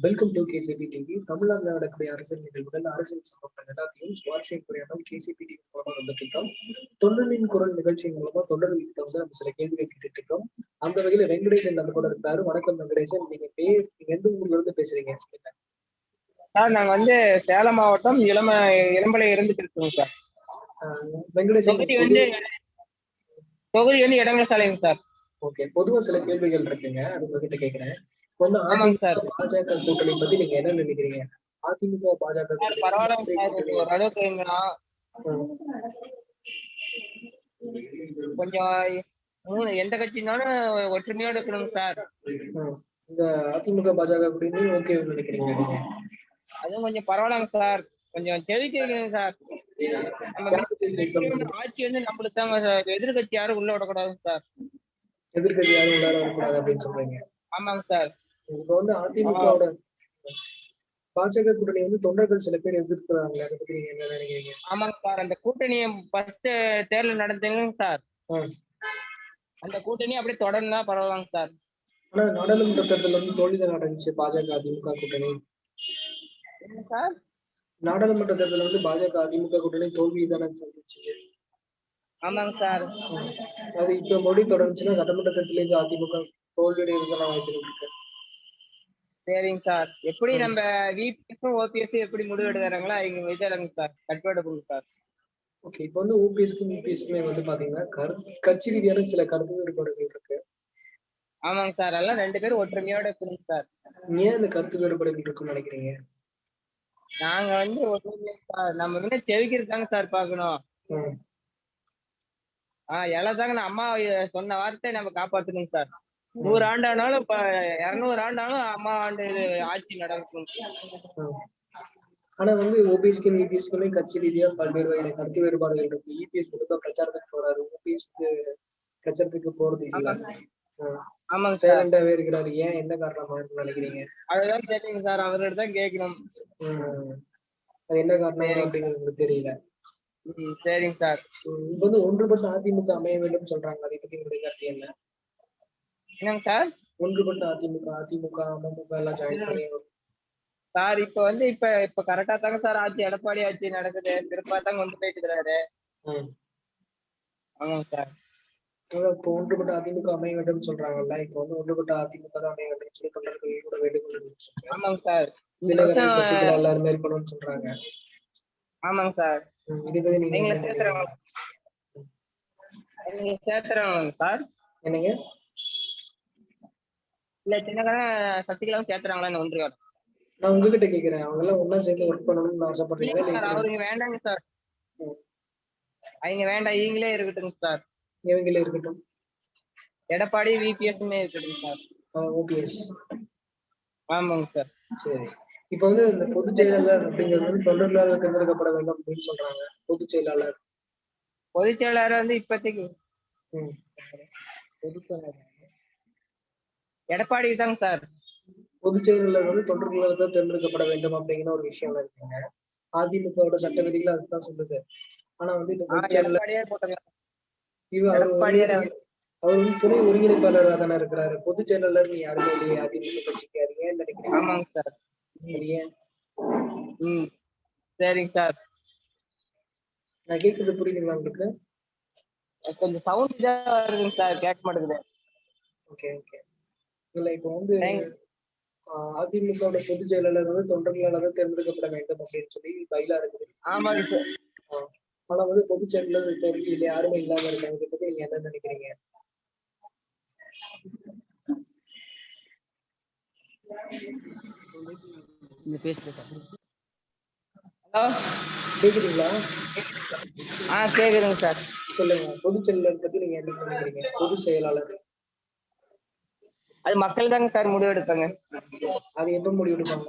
Welcome to KCP TV தமிழ்நாட்டில் நடக்கக்கூடிய அரசியல் நிகழ்வுகள் அரசியல் சம்பவங்கள் எல்லாத்தையும் சுவாரஸ்யம் புரியாமல் கேசிபி டிவி மூலமா வந்துட்டு இருக்கோம் தொண்டனின் குரல் நிகழ்ச்சியின் மூலமா தொண்டர்கள்கிட்ட வந்து நம்ம சில கேள்விகள் கேட்டுட்டு இருக்கோம் அந்த வகையில வெங்கடேசன் நம்ம கூட இருக்காரு. வணக்கம் வெங்கடேசன் நீங்க பேர் எந்த ஊர்ல இருந்து பேசுறீங்க? சார் நாங்க வந்து சேலம் மாவட்டம் இளம இளம்பலை இருந்துட்டு இருக்கோங்க சார் வெங்கடேசன் வந்து தொகுதி வந்து இடங்க சாலைங்க சார். ஓகே பொதுவா சில கேள்விகள் இருக்குங்க. அது உங்ககிட்ட கேக்குறேன். வந்து ஆமாங்க சார். பாஜக கூட்டணி பத்தி நீங்க என்ன நினைக்கிறீங்க? அதிமுக பாஜக எங்கன்னா ம், கொஞ்சம் மூணு எந்த கட்சினாலும் ஒற்றுமையோட இருக்கணுங்க சார். இந்த அதிமுக பாஜக கூட்டணி ஓகே நினைக்கிறீங்க அதுவும் கொஞ்சம் பரவாயில்லைங்க சார். கொஞ்சம் செழிக்க வைக்கணுங்க சார். ஆட்சி வந்து நம்மளுக்கு தாங்க சார். எதிர்கட்சி யாரும் உள்ள விடக்கூடாதுங்க சார். எதிர்கட்சி யாரும் உள்ளார வரக்கூடாது அப்படின்னு சொல்றீங்க. ஆமாங்க சார். இப்ப வந்து அதிமுகவோட பாஜக கூட்டணி வந்து தொண்டர்கள் சில பேர் எதிர்க்கிறாங்க அதை பத்தி நீங்க என்ன நினைக்கிறீங்க? ஆமாங்க சார். அந்த கூட்டணியை ஃபர்ஸ்ட் தேர்தல் நடந்ததுங்க சார். அந்த கூட்டணி அப்படியே தொடர்ந்தா பரவாயில்லைங்க சார். ஆனா நாடாளுமன்ற தேர்தல் வந்து தோல்விதான் அடைஞ்சிச்சு பாஜக அதிமுக கூட்டணி. சார்? நாடாளுமன்ற தேர்தல் வந்து பாஜக அதிமுக கூட்டணி தோல்வி தானே சந்திச்சு ஆமாங்க சார். அது இப்ப மொழி தொடர்ந்துச்சுன்னா சட்டமன்ற தேர்தலில் அதிமுக தோல்வியடைறதுக்கான வாய்ப்புகள் இருக்கு. சரிங்க சார். எப்படி நம்ம விபிஎஸும் ஓபிஎஸும் எப்படி முடிவு எடுக்கிறாங்களோ அவங்க விஜயலங்க சார். கட்டுப்பாடு சார். ஓகே இப்போ வந்து ஓபிஎஸ்க்கும் யூபிஎஸ்க்குமே வந்து பாத்தீங்கன்னா கரு கட்சி ரீதியான சில கருத்து வேறுபாடுகள் இருக்கு. ஆமாங்க சார். எல்லாம் ரெண்டு பேரும் ஒற்றுமையோட இருக்கணும் சார். ஏன் அந்த கருத்து வேறுபாடுகள் இருக்குன்னு நினைக்கிறீங்க? நாங்க வந்து சார் நம்ம முன்ன செவிக்கிறதாங்க சார் பார்க்கணும் ம். ஆஹ் எல்லாத்தாங்க நான் அம்மா சொன்ன வார்த்தை நம்ம காப்பாத்தணும் சார். நூறு ஆண்டு ஆனாலும் இப்ப இருநூறு ஆண்டாலும் அம்மா ஆண்டு ஆட்சி நடக்கும். ஆனா வந்து ஓபிஎஸ்க்கும் இபிஎஸ்க்குமே கட்சி ரீதியா பல்வேறு வகையான கருத்து வேறுபாடுகள் இருக்கு. இபிஎஸ் மட்டும் தான் பிரச்சாரத்துக்கு போறாரு. ஓபிஎஸ் பிரச்சாரத்துக்கு போறது இல்ல. ஆமாங்க சார். சைலண்டாவே இருக்கிறாரு. ஏன் என்ன காரணமா இருக்குன்னு நினைக்கிறீங்க? அதுதான் தெரியுங்க சார். அவர்கிட்ட தான் கேட்கணும். அது என்ன காரணம் அப்படிங்கிறது தெரியல. சரிங்க சார். இப்ப வந்து ஒன்றுபட்ட அதிமுக அமைய வேண்டும் சொல்றாங்க. அதை பத்தி உங்களுடைய கருத்து என்ன? என்னங்க சார்? ஒன்றுபட்ட அதிமுக அதிமுக அமமுக எல்லாம் ஜாயின் பண்ணி. சார் இப்ப வந்து இப்ப இப்ப கரெக்டா தாங்க சார் ஆட்சி எடப்பாடி ஆட்சி நடக்குது. திருப்பா தான் கொண்டு போயிட்டு இருக்கிறாரு. ஆமாங்க சார். இப்போ ஒன்றுபட்ட அதிமுக அமைய வேண்டும் சொல்றாங்கல்ல. இப்போ வந்து ஒன்றுபட்ட அதிமுக தான் அமைய வேண்டும் சொல்லி தொண்டர்கள் கூட வேண்டுகோள் ஆமாங்க சார். தினகரன் சசிகலா எல்லாருமே இருக்கணும்னு சொல்றாங்க. ஆமாங்க சார். ம், இதை பத்தி நீங்க சேர்த்துறவங்க? நீங்க சேர்த்துறவங்க சார்? என்னங்க? இல்ல சின்னக்கடன் சசிகலாவும் சேர்த்துறாங்களா ஒன்றியோட நான் உங்ககிட்ட கேக்குறேன். அவங்க எல்லாம் ஒன்னா சேர்ந்து ஒர்க் பண்ணணும்னு இல்ல அவருங்க வேண்டாங்க சார். அவங்க வேண்டாம். இவங்களே இருக்கட்டுங்க சார். இவங்களே இருக்கட்டும். எடப்பாடி விபிஎஸ்மே இருக்கட்டுங்க சார். ஓபிஎஸ் ஆமாங்க சார். சரி. இப்ப வந்து இந்த பொதுச் செயலாளர் அப்படிங்கிறது வந்து தொண்டர்களால் தேர்ந்தெடுக்கப்பட வேண்டும் அப்படின்னு சொல்றாங்க. பொதுச் செயலாளர். பொதுச் செயலாளர் வந்து இப்போதைக்கு. பொதுச் செயலாளர். எடப்பாடி தாங்க சார். பொதுச் செயலாளர் வந்து தொண்டர்களால் தான் தேர்ந்தெடுக்கப்பட வேண்டும் அப்படிங்கிற ஒரு விஷயம் இருக்குங்க. அதிமுகவோட சட்ட விதிகள் அதுதான் சொல்லுது. ஆனா வந்து அவர் வந்து துணை ஒருங்கிணைப்பாளராக தானே இருக்கிறாரு. பொதுச் செயலாளர் யாருமே இல்லையே அதிமுக கட்சிக்கு அது ஏன் நினைக்கிறீங்க ஆமாங்க சார். ம். சரிங்க சார். நான் கேட்கறது புரியுதுங்களா உங்களுக்கு? கொஞ்சம் சவுண்ட் இதா இருக்குங்க சார். கேட்க மாட்டேங்குது. ஓகே ஓகே இல்ல இப்போ வந்து அதிமுகவோட பொதுச் செயலாளர் வந்து தொண்டர்களால் தேர்ந்தெடுக்கப்பட வேண்டும் அப்படின்னு சொல்லி பயிலா இருக்குது. ஆமாங்க சார். ஆனா வந்து பொதுச் செயலாளர் இப்போ வரைக்கும் இல்லை யாருமே இல்லாம இருக்காங்க. இதை பத்தி நீங்க என்ன நினைக்கிறீங்க? ஹலோ? கேக்குறீங்களா ஆ கேக்குதுங்க சார். சொல்லுங்க. பொதுச் செயலாளர் பத்தி நீங்க என்ன நினைக்கிறீங்க? பொதுச் செயலாளர். அது மக்கள் தாங்க சார் முடிவு எடுப்பாங்க அது எப்ப முடிவெடுப்பாங்க?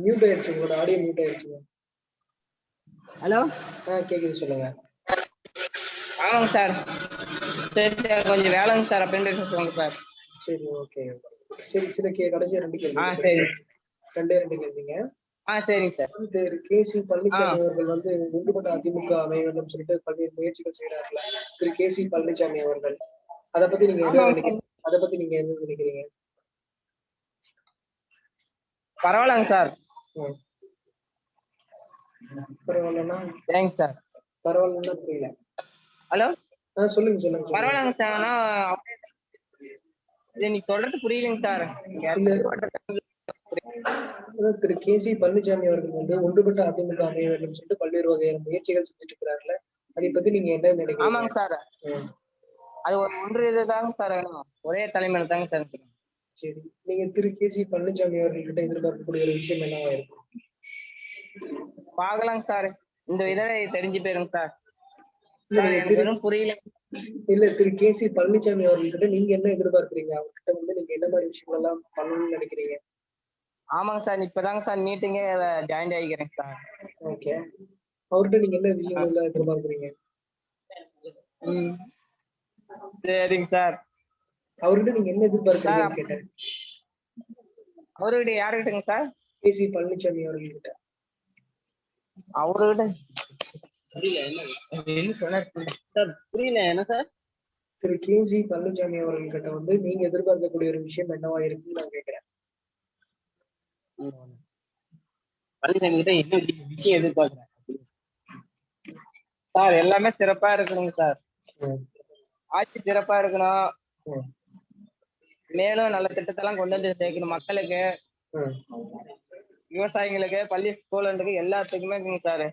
மியூட் ஆயிடுச்சு உங்களோட ஆடியோ மியூட் ஆயிடுச்சுங்க ஹலோ ஆ கேக்குது சொல்லுங்க. ஆமாங்க சார் சரி சார் கொஞ்சம் வேலைங்க சார் அப்படின்னு சொல்லுங்க சார் சரி ஓகே சரி சில கே கடைசியா ரெண்டு ஆ கேள்வி சரி. ரெண்டே ரெண்டு கேள்விங்க. ஆ சரிங்க சார் திரு கே. சி. பழனிசாமி அவர்கள் வந்து ஒன்றுபட்ட அதிமுக அமைய வேண்டும் சொல்லிட்டு பல்வேறு முயற்சிகள் செய்யறாருல திரு. கே. சி. பழனிசாமி அவர்கள். அத பத்தி நீங்க என்ன நினைக்கிறீங்க? அத பத்தி நீங்க என்ன நினைக்கிறீங்க? பரவாயில்லங்க சார். பரவாயில்லன்னா தேங்க்ஸ் சார். பரவாயில்லன்னா புரியல. ஹலோ? ஆ சொல்லுங்க சொல்லுங்க. பரவாயில்லங்க சார். ஆனா இது நீ சொல்றது புரியலைங்க சார். திரு கே சி பழனிசாமி அவர்கள் வந்து ஒன்றுபட்ட அதிமுக அமைய வேண்டும் சொல்லிட்டு பல்வேறு வகையான முயற்சிகள் செஞ்சுட்டு இருக்கிறாருல அதை பத்தி நீங்க என்ன நினைக்கிறீங்க? ஆமாங்க சார். அது ஒரு ஒன்று இதுதாங்க சார் ஒரே தலைமையில தாங்க சார். சரி. நீங்க திரு கே சி பழனிசாமி அவர்கள்கிட்ட எதிர்பார்க்கக்கூடிய ஒரு விஷயம் என்னவா இருக்கும்? பார்க்கலாங்க சார். இந்த இதை தெரிஞ்சு போயிருங்க சார். புரியல. இல்ல திரு கே சி பழனிசாமி அவர்கள்கிட்ட நீங்க என்ன எதிர்பார்க்கறீங்க? அவர்கிட்ட வந்து நீங்க என்ன மாதிரி விஷயங்கள் எல்லாம் பண்ணணும்னு நினைக்கிறீங்க? ஆமாங்க சார். இப்பதாங்க சார் மீட்டிங்கே ஜாயின் ஆகிக்கிறேங்க சார். ஓகே. அவர்கிட்ட நீங்க என்ன விஷயங்கள் எதிர்பார்க்கறீங்க? சரிங்க சார். அவர்கிட்ட நீங்க என்ன எதிர்பார்க்கறீங்கன்னு கேட்டேன் அவர்கிட்ட யாருக்கிட்டங்க சார்? கே சி பழனிசாமி அவர்கிட்ட சார் புரியல என்ன சார்? திரு கே சி பழனிசாமி அவர்கள்கிட்ட வந்து நீங்க எதிர்பார்க்கக்கூடிய ஒரு விஷயம் என்னவா இருக்குன்னு நான் கேட்கிறேன் பழனிசாமி கிட்ட என்ன விஷயம் எதிர்பார்க்கிறேன் சார் எல்லாமே சிறப்பா இருக்கணுங்க சார். ஆட்சி சிறப்பா இருக்கணும். மேலும் நல்ல திட்டத்தெல்லாம் கொண்டு வந்து சேர்க்கணும் மக்களுக்கு ம். விவசாயிங்களுக்கு பள்ளி ஸ்கூலுக்கு எல்லாத்துக்குமே சார்